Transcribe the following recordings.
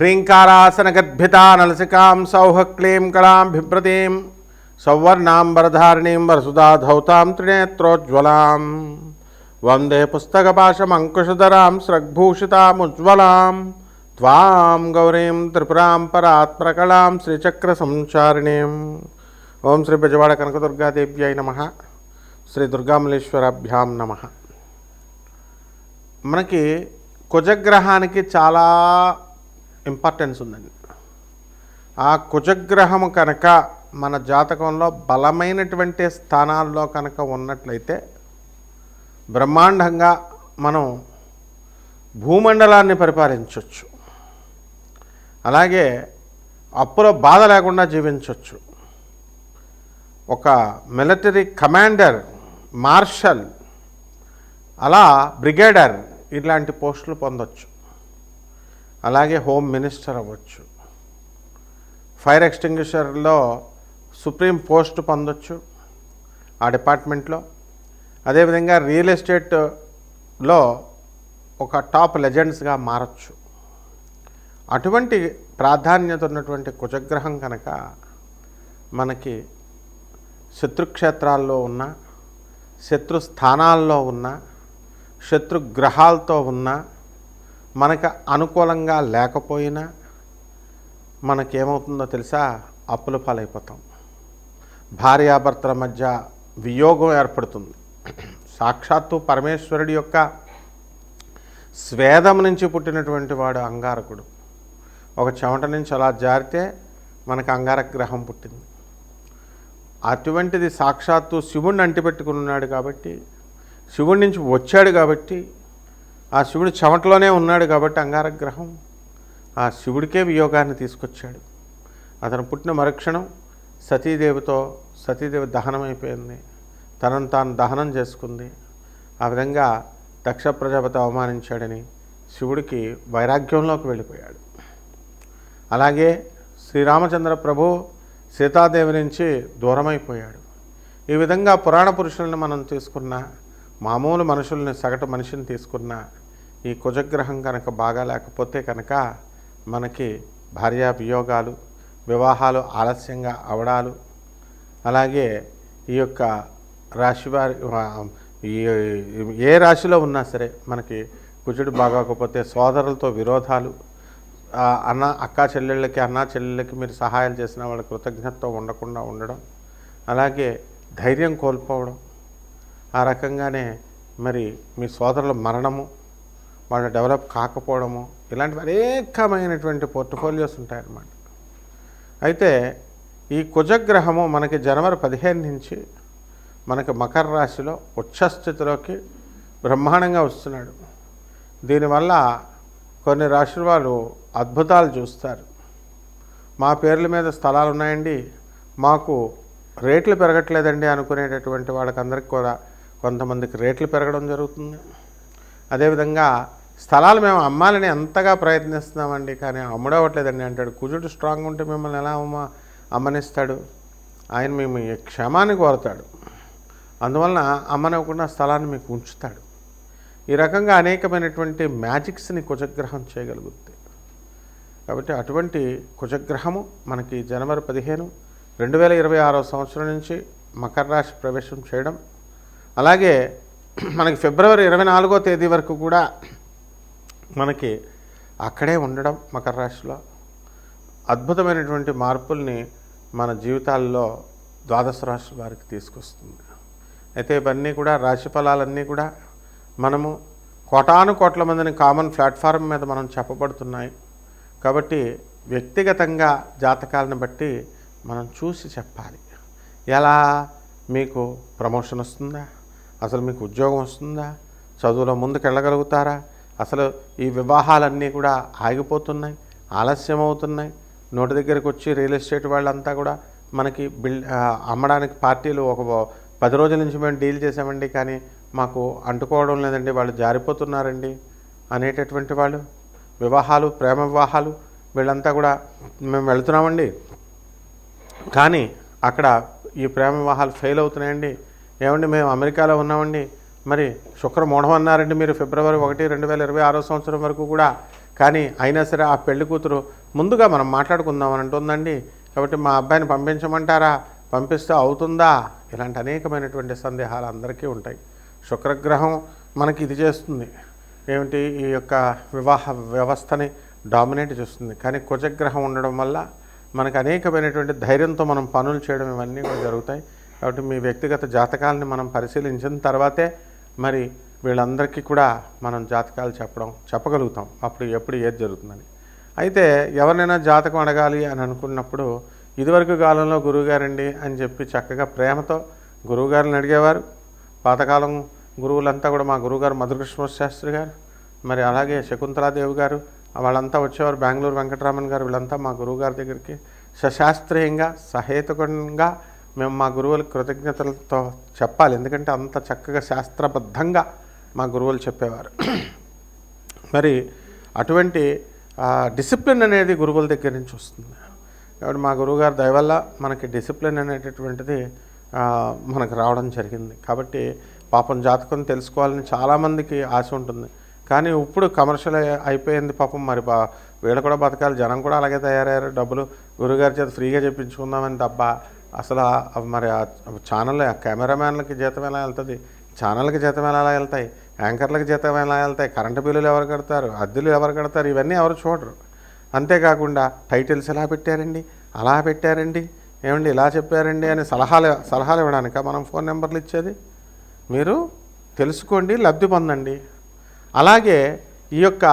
హ్రీంకారాసనగద్భితా నలసికాం సౌహక్లీం కళాం బిభ్రతీం సౌవర్ణాంబరధారిణీం వరసుధాధౌతాం త్రినేత్రోజ్వలాం వందే పుస్తకపాశమంకుశధరాం స్రగ్భూషితాముజ్వలాం త్వాం గౌరీం త్రిపురాం పరాత్మకళాం శ్రీచక్ర సంచారిణీం ఓం శ్రీ బెజవాడ కనకదుర్గాదేవ్యై నమ శ్రీ దుర్గామలేశ్వరాభ్యాం నమ మనకి కుజగ్రహానికి చాలా ఇంపార్టెన్స్ ఉందండి. ఆ కుజగ్రహము కనుక మన జాతకంలో బలమైనటువంటి స్థానాల్లో కనుక ఉన్నట్లయితే బ్రహ్మాండంగా మనం భూమండలాన్ని పరిపాలించవచ్చు అలాగే అప్పులో బాధ లేకుండా జీవించవచ్చు ఒక మిలిటరీ కమాండర్ మార్షల్ అలా బ్రిగేడర్ ఇలాంటి పోస్టులు పొందొచ్చు. అలాగే హోమ్ మినిస్టర్ అవ్వచ్చు. ఫైర్ ఎక్స్టింగ్విషర్లో సుప్రీం పోస్ట్ పొందొచ్చు ఆ డిపార్ట్మెంట్లో. అదేవిధంగా రియల్ ఎస్టేట్లో ఒక టాప్ లెజెండ్స్గా మారచ్చు. అటువంటి ప్రాధాన్యత ఉన్నటువంటి కుజగ్రహం కనుక మనకి శత్రుక్షేత్రాల్లో ఉన్న శత్రు స్థానాల్లో ఉన్న శత్రు గ్రహాలతో ఉన్న మనకు అనుకూలంగా లేకపోయినా మనకేమవుతుందో తెలుసా? అప్పుల పాలైపోతాం. భార్యాభర్తల మధ్య వియోగం ఏర్పడుతుంది. సాక్షాత్తు పరమేశ్వరుడి యొక్క స్వేదం నుంచి పుట్టినటువంటి వాడు అంగారకుడు. ఒక చెమట నుంచి అలా జారితే మనకు అంగారక గ్రహం పుట్టింది. అటువంటిది సాక్షాత్తు శివుణ్ణి అంటిపెట్టుకుని ఉన్నాడు కాబట్టి శివుడి నుంచి వచ్చాడు కాబట్టి ఆ శివుడు చెమటలోనే ఉన్నాడు కాబట్టి అంగారగ్రహం. ఆ శివుడికే వియోగాన్ని తీసుకొచ్చాడు. అతను పుట్టిన మరుక్షణం సతీదేవితో సతీదేవి దహనం అయిపోయింది తనను తాను దహనం చేసుకుంది. ఆ విధంగా దక్ష ప్రజాపతి అవమానించాడని శివుడికి వైరాగ్యంలోకి వెళ్ళిపోయాడు. అలాగే శ్రీరామచంద్ర ప్రభు సీతాదేవి నుంచి దూరమైపోయాడు. ఈ విధంగా పురాణ పురుషులను మనం తీసుకున్న మామూలు మనుషుల్ని సగటు మనిషిని తీసుకున్న ఈ కుజగ్రహం కనుక బాగా లేకపోతే కనుక మనకి భార్యా వియోగాలు వివాహాలు ఆలస్యంగా అవడాలు అలాగే ఈ యొక్క రాశివారి వారి ఏ రాశిలో ఉన్నా సరే మనకి కుజుడు బాగోకపోతే సోదరులతో విరోధాలు అన్న అక్క చెల్లెళ్ళకి అన్న చెల్లెళ్ళకి మీరు సహాయాలు చేసిన వాళ్ళ కృతజ్ఞతతో ఉండకుండా ఉండడం అలాగే ధైర్యం కోల్పోవడం ఆ రకంగానే మరి మీ సోదరుల మరణము వాళ్ళు డెవలప్ కాకపోవడము ఇలాంటివి అనేకమైనటువంటి పోర్ట్ఫోలియోస్ ఉంటాయన్నమాట. అయితే ఈ కుజగ్రహము మనకి జనవరి పదిహేను నుంచి మనకి మకర రాశిలో ఉచ్చస్థితిలోకి బ్రహ్మాండంగా వస్తున్నాడు. దీనివల్ల కొన్ని రాశుల వాళ్ళు అద్భుతాలు చూస్తారు. మా పేర్ల మీద స్థలాలు ఉన్నాయండి. మాకు రేట్లు పెరగట్లేదండి అనుకునేటటువంటి వాళ్ళకందరికీ కూడా కొంతమందికి రేట్లు పెరగడం జరుగుతుంది. అదేవిధంగా స్థలాలు మేము అమ్మాలని ఎంతగా ప్రయత్నిస్తున్నామండి కానీ అమ్ముడవట్లేదండి అంటాడు కుజుడు స్ట్రాంగ్ ఉంటే మిమ్మల్ని ఎలా అమ్మ అమ్మనిస్తాడు? ఆయన మేము ఈ క్షమాన్ని కోరుతాడు. అందువలన అమ్మనివ్వకుండా స్థలాన్ని మీకు ఉంచుతాడు. ఈ రకంగా అనేకమైనటువంటి మ్యాజిక్స్ని కుజగ్రహం చేయగలుగుతుంది. కాబట్టి అటువంటి కుజగ్రహము మనకి జనవరి పదిహేను రెండు వేల ఇరవై ఆరో సంవత్సరం నుంచి మకర రాశి ప్రవేశం చేయడం. అలాగే మనకి ఫిబ్రవరి ఇరవై నాలుగో తేదీ వరకు కూడా మనకి అక్కడే ఉండడం మకర రాశిలో అద్భుతమైనటువంటి మార్పుల్ని మన జీవితాల్లో ద్వాదశ రాశుల వారికి తీసుకొస్తుంది. అయితే ఇవన్నీ కూడా రాశి ఫలాలన్నీ కూడా మనము కోటాను కోట్ల మందిని కామన్ ప్లాట్ఫారం మీద మనం చెప్పబడుతున్నాయి. కాబట్టి వ్యక్తిగతంగా జాతకాలను బట్టి మనం చూసి చెప్పాలి. ఎలా? మీకు ప్రమోషన్ వస్తుందా? అసలు మీకు ఉద్యోగం వస్తుందా? చదువులో ముందుకు వెళ్ళగలుగుతారా అసలు ఈ వివాహాలన్నీ కూడా ఆగిపోతున్నాయి ఆలస్యం అవుతున్నాయి నోటి దగ్గరకు వచ్చి రియల్ ఎస్టేట్ వాళ్ళంతా కూడా మనకి బిల్ అమ్మడానికి పార్టీలు ఒక పది రోజుల నుంచి మేము డీల్ చేసామండి కానీ మాకు అంటుకోవడం లేదండి వాళ్ళు జారిపోతున్నారండి అనేటటువంటి వాళ్ళు. వివాహాలు ప్రేమ వివాహాలు వీళ్ళంతా కూడా మేము వెళుతున్నామండి. కానీ అక్కడ ఈ ప్రేమ వివాహాలు ఫెయిల్ అవుతున్నాయండి. ఏమండి మేము అమెరికాలో ఉన్నామండి. మరి శుక్ర మూఢం అన్నారండి మీరు ఫిబ్రవరి ఒకటి రెండు వేల ఇరవై ఆరో సంవత్సరం వరకు కూడా కానీ అయినా సరే ఆ పెళ్ళి కూతురు ముందుగా మనం మాట్లాడుకుందామని అంటుందండి. కాబట్టి మా అబ్బాయిని పంపించమంటారా? పంపిస్తే అవుతుందా? ఇలాంటి అనేకమైనటువంటి సందేహాలు అందరికీ ఉంటాయి. శుక్రగ్రహం మనకి ఇది చేస్తుంది. ఏమిటి? ఈ యొక్క వివాహ వ్యవస్థని డామినేట్ చేస్తుంది. కానీ కుజగ్రహం ఉండడం వల్ల మనకు అనేకమైనటువంటి ధైర్యంతో మనం పనులు చేయడం ఇవన్నీ కూడా జరుగుతాయి. కాబట్టి మీ వ్యక్తిగత జాతకాలని మనం పరిశీలించిన తర్వాతే మరి వీళ్ళందరికీ కూడా మనం జాతకాలు చెప్పడం చెప్పగలుగుతాం. అప్పుడు ఎప్పుడు ఏది జరుగుతుందని. అయితే ఎవరినైనా జాతకం అడగాలి అని అనుకున్నప్పుడు ఇదివరకు కాలంలో గురువుగారండి అని చెప్పి చక్కగా ప్రేమతో గురువుగారిని అడిగేవారు. పాతకాలం గురువులంతా కూడా మా గురువుగారు మధుకృష్ణ శాస్త్రి గారు మరి అలాగే శకుంతలాదేవి గారు వాళ్ళంతా వచ్చేవారు బెంగళూరు వెంకటరామన్ గారు వీళ్ళంతా మా గురువుగారి దగ్గరికి. సశాస్త్రీయంగా సహేతుకంగా మేము మా గురువుల కృతజ్ఞతలతో చెప్పాలి. ఎందుకంటే అంత చక్కగా శాస్త్రబద్ధంగా మా గురువులు చెప్పేవారు. మరి అటువంటి డిసిప్లిన్ అనేది గురువుల దగ్గర నుంచి వస్తుంది. కాబట్టి మా గురువుగారి దయ వల్ల మనకి డిసిప్లిన్ అనేటటువంటిది మనకు రావడం జరిగింది. కాబట్టి పాపం జాతకం తెలుసుకోవాలని చాలామందికి ఆశ ఉంటుంది. కానీ ఇప్పుడు కమర్షియల్ అయి- అయిపోయింది పాపం. మరి బా వీళ్ళు కూడా బతకాలి. జనం కూడా అలాగే తయారయ్యారు. డబ్బులు గురుగారి చేత ఫ్రీగా చెప్పించుకుందామని తప్ప అసలు మరి ఆ ఛానల్ కెమెరామ్యాన్లకి జీతం ఎలా వెళ్తుంది? ఛానల్కి జీతం ఎలా వెళ్తాయి? యాంకర్లకు జీతం ఎలా వెళ్తాయి? కరెంటు బిల్లులు ఎవరు కడతారు? అద్దెలు ఎవరు కడతారు? ఇవన్నీ ఎవరు చూడరు. అంతేకాకుండా టైటిల్స్ ఎలా పెట్టారండి? అలా పెట్టారండి? ఏమండి ఇలా చెప్పారండి అని సలహాలు సలహాలు ఇవ్వడానిక మనం ఫోన్ నెంబర్లు ఇచ్చేది? మీరు తెలుసుకోండి లబ్ధి పొందండి. అలాగే ఈ యొక్క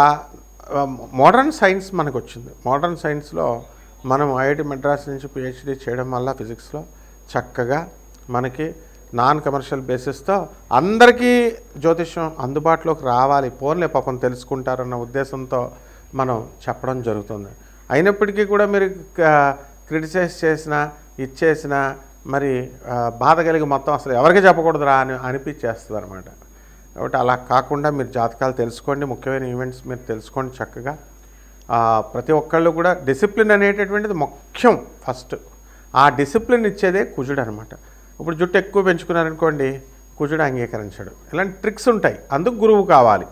మోడర్న్ సైన్స్ మనకు వచ్చింది మోడర్న్ సైన్స్లో మనం ఐఐటి మద్రాస్ నుంచి పిహెచ్డి చేయడం వల్ల ఫిజిక్స్లో చక్కగా మనకి నాన్ కమర్షియల్ బేసిస్తో అందరికీ జ్యోతిష్యం అందుబాటులోకి రావాలి. పోన్లే పాపం తెలుసుకుంటారన్న ఉద్దేశంతో మనం చెప్పడం జరుగుతుంది. అయినప్పటికీ కూడా మీరు క్రిటిసైజ్ చేసినా ఇచ్చేసిన మరి బాధ కలిగి మొత్తం అసలు ఎవరికి చెప్పకూడదురా అని అనిపించేస్తుంది అనమాట కాబట్టి అలా కాకుండా మీరు జాతకాలు తెలుసుకోండి. ముఖ్యమైన ఈవెంట్స్ మీరు తెలుసుకోండి చక్కగా. ప్రతి ఒక్కళ్ళు కూడా డిసిప్లిన్ అనేటటువంటిది ముఖ్యం ఫస్ట్. ఆ డిసిప్లిన్ ఇచ్చేదే కుజుడు అనమాట ఇప్పుడు జుట్టు ఎక్కువ పెంచుకున్నారనుకోండి కుజుడు అంగీకరించడు. ఇలాంటి ట్రిక్స్ ఉంటాయి. అందుకు గురువు కావాలి.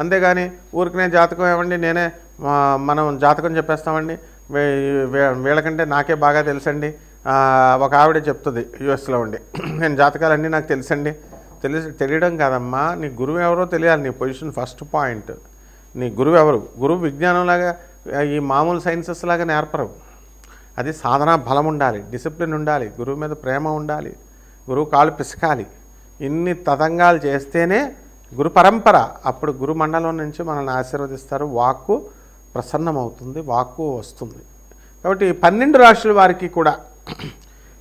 అంతేగాని ఊరికనే జాతకం ఏమండి నేనే మనం జాతకం చెప్పేస్తామండి వీళ్ళకంటే నాకే బాగా తెలుసండి. ఒక ఆవిడ చెప్తుంది యుఎస్లో ఉండి. నేను జాతకాలన్నీ నాకు తెలుసండి. తెలిసి తెలియడం కాదమ్మా నీ గురువు ఎవరో తెలియాలి నీ పొజిషన్ ఫస్ట్ పాయింట్. నీ గురువు ఎవరు? గురువు విజ్ఞానంలాగా ఈ మామూలు సైన్సెస్ లాగా నేర్పరు. అది సాధన బలం ఉండాలి డిసిప్లిన్ ఉండాలి గురువు మీద ప్రేమ ఉండాలి గురువు కాళ్ళు పిసకాలి. ఇన్ని తతంగాలు చేస్తేనే గురు పరంపర. అప్పుడు గురు మండలం నుంచి మనల్ని ఆశీర్వదిస్తారు వాక్కు ప్రసన్నమవుతుంది వాక్కు వస్తుంది. కాబట్టి పన్నెండు రాశుల వారికి కూడా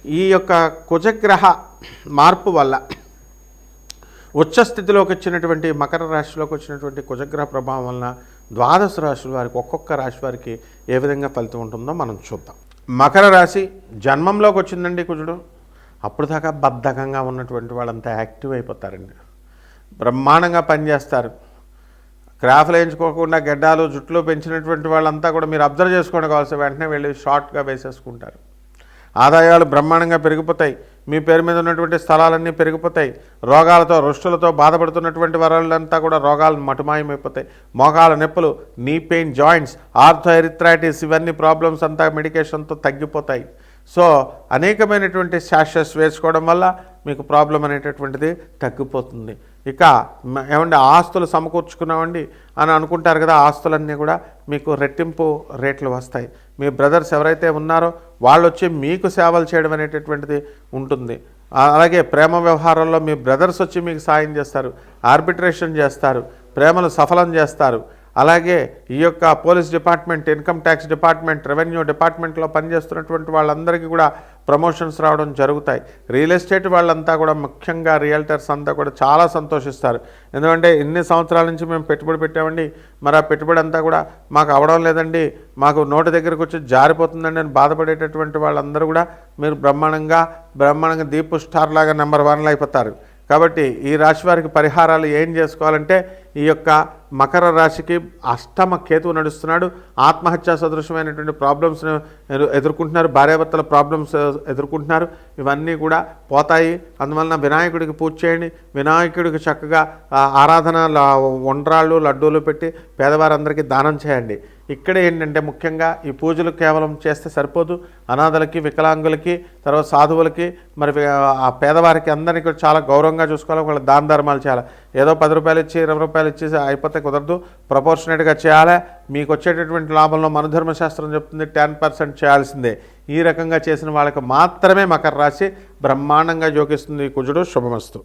ఈ యొక్క కుజగ్రహ మార్పు వల్ల ఉచ్చస్థితిలోకి వచ్చినటువంటి మకర రాశిలోకి వచ్చినటువంటి కుజగ్రహ ప్రభావం వలన ద్వాదశ రాశుల వారికి ఒక్కొక్క రాశి వారికి ఏ విధంగా ఫలితం ఉంటుందో మనం చూద్దాం. మకర రాశి జన్మంలోకి వచ్చిందండి కుజుడు. అప్పుడు దాకా బద్ధకంగా ఉన్నటువంటి వాళ్ళంతా యాక్టివ్ అయిపోతారండి. బ్రహ్మాండంగా పనిచేస్తారు క్రాఫ్లు వేయించుకోకుండా గడ్డాలు జుట్లు పెంచినటువంటి వాళ్ళంతా కూడా మీరు అబ్జర్వ్ చేసుకోండి కావాల్సి వెంటనే వెళ్ళి షార్ట్గా వేసేసుకుంటారు. ఆదాయాలు బ్రహ్మాండంగా పెరిగిపోతాయి. మీ పేరు మీద ఉన్నటువంటి స్థలాలన్నీ పెరిగిపోతాయి. రోగాలతో రుష్టులతో బాధపడుతున్నటువంటి వాళ్ళంతా కూడా రోగాలు మటుమాయమైపోతాయి. మోకాల నొప్పులు నీ పెయిన్ జాయింట్స్ ఆర్థోఎరిథ్రైటిస్ ఇవన్నీ ప్రాబ్లమ్స్ అంతా మెడికేషన్తో తగ్గిపోతాయి. సో అనేకమైనటువంటి శాషస్ వేసుకోవడం వల్ల మీకు ప్రాబ్లం అనేటటువంటిది తగ్గిపోతుంది. ఇక మ- ఏమంటే ఆస్తులు సమకూర్చుకున్నామండి అని అనుకుంటారు కదా ఆస్తులన్నీ కూడా మీకు రెట్టింపు రేట్లు వస్తాయి. మీ బ్రదర్స్ ఎవరైతే ఉన్నారో వాళ్ళు వచ్చి మీకు సేవలు చేయడం అనేటటువంటిది ఉంటుంది. అలాగే ప్రేమ వ్యవహారంలో మీ బ్రదర్స్ వచ్చి మీకు సాయం చేస్తారు ఆర్బిట్రేషన్ చేస్తారు ప్రేమలు సఫలం చేస్తారు. అలాగే ఈ యొక్క police department income tax department revenue డిపార్ట్మెంట్లో పనిచేస్తున్నటువంటి వాళ్ళందరికీ కూడా ప్రమోషన్స్ రావడం జరుగుతాయి. రియల్ ఎస్టేట్ వాళ్ళంతా కూడా ముఖ్యంగా రియల్టర్స్ అంతా కూడా చాలా సంతోషిస్తారు. ఎందుకంటే ఇన్ని సంవత్సరాల నుంచి మేము పెట్టుబడి పెట్టామండి. మరి ఆ పెట్టుబడి అంతా కూడా మాకు అవడం లేదండి. మాకు నోటి దగ్గరకు వచ్చి జారిపోతుందండి అని బాధపడేటటువంటి వాళ్ళందరూ కూడా మీరు బ్రహ్మాండంగా బ్రహ్మాండంగా దీపు స్టార్ లాగా నెంబర్ వన్లో అయిపోతారు. కాబట్టి ఈ రాశి వారికి పరిహారాలు ఏం చేసుకోవాలంటే ఈ యొక్క మకర రాశికి అష్టమ కేతువు నడుస్తున్నాడు. ఆత్మహత్యా సదృశమైనటువంటి ప్రాబ్లమ్స్ను ఎదుర్కొంటున్నారు. భార్యాభర్తల ప్రాబ్లమ్స్ ఎదుర్కొంటున్నారు. ఇవన్నీ కూడా పోతాయి. అందువలన వినాయకుడికి పూజ చేయండి. వినాయకుడికి చక్కగా ఆరాధన వండ్రాళ్ళు లడ్డూలు పెట్టి పేదవారందరికీ దానం చేయండి. ఇక్కడ ఏంటంటే ముఖ్యంగా ఈ పూజలు కేవలం చేస్తే సరిపోదు. అనాథలకి వికలాంగులకి తర్వాత సాధువులకి మరి ఆ పేదవారికి అందరికీ కూడా చాలా గౌరవంగా చూసుకోవాలి. వాళ్ళ దాన ధర్మాలు చేయాలి. ఏదో పది రూపాయలు ఇచ్చి ఇరవై రూపాయలు ఇచ్చి అయిపోతే కుదరదు. ప్రపోర్షనేట్గా చేయాలి. మీకు వచ్చేటటువంటి లాభంలో మనుధర్మశాస్త్రం చెప్తుంది టెన్ పర్సెంట్ చేయాల్సిందే. ఈ రకంగా చేసిన వాళ్ళకి మాత్రమే మకర రాశి బ్రహ్మాండంగా జోకిస్తుంది ఈ కుజుడు శుభమస్తు.